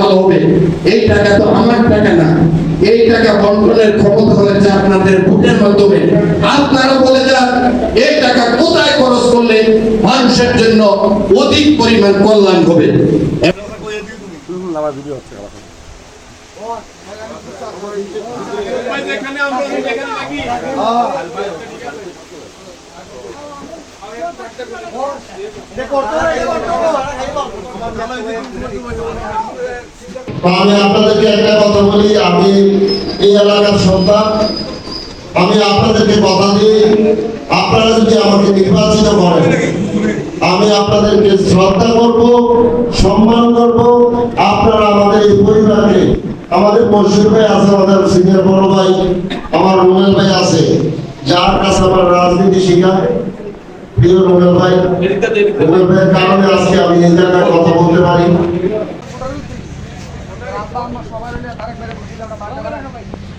ভালো হবে। এই টাকা তো আমার টাকা না। এই টাকা বন্টনের ক্ষমতা হয়েছে আপনাদের ভোটের মাধ্যমে। আপনারা বলে যান, এই টাকা কোথায় খরচ করলে মানুষের জন্য অধিক পরিমাণ কল্যাণ হবে? তো আমি আপনাদেরকে একটা কথা বলি, আমি এই এলাকার সন্তান। আমি আপনাদেরকে কথা দিই, আপনারা যদি আমাকে নির্বাচিত করেন, আমি আপনাদেরকে শ্রদ্ধা করব, সম্মান করব। আপনারা আমাদের এই পরিবারকে, আমাদের মশির ভাই আছে, আমাদের সিনিয়র বড় ভাই, আমার রুমেল ভাই আছে, যার কাছে আমার রাজনীতি শিখায় প্রিয় রুমেল ভাই রুমেল ভাইয়ের কারণে আজকে আমি এই জায়গায় কথা বলতে পারি। আব্বা আমার সবার মিলে তারেক মেরে বুঝিলাম না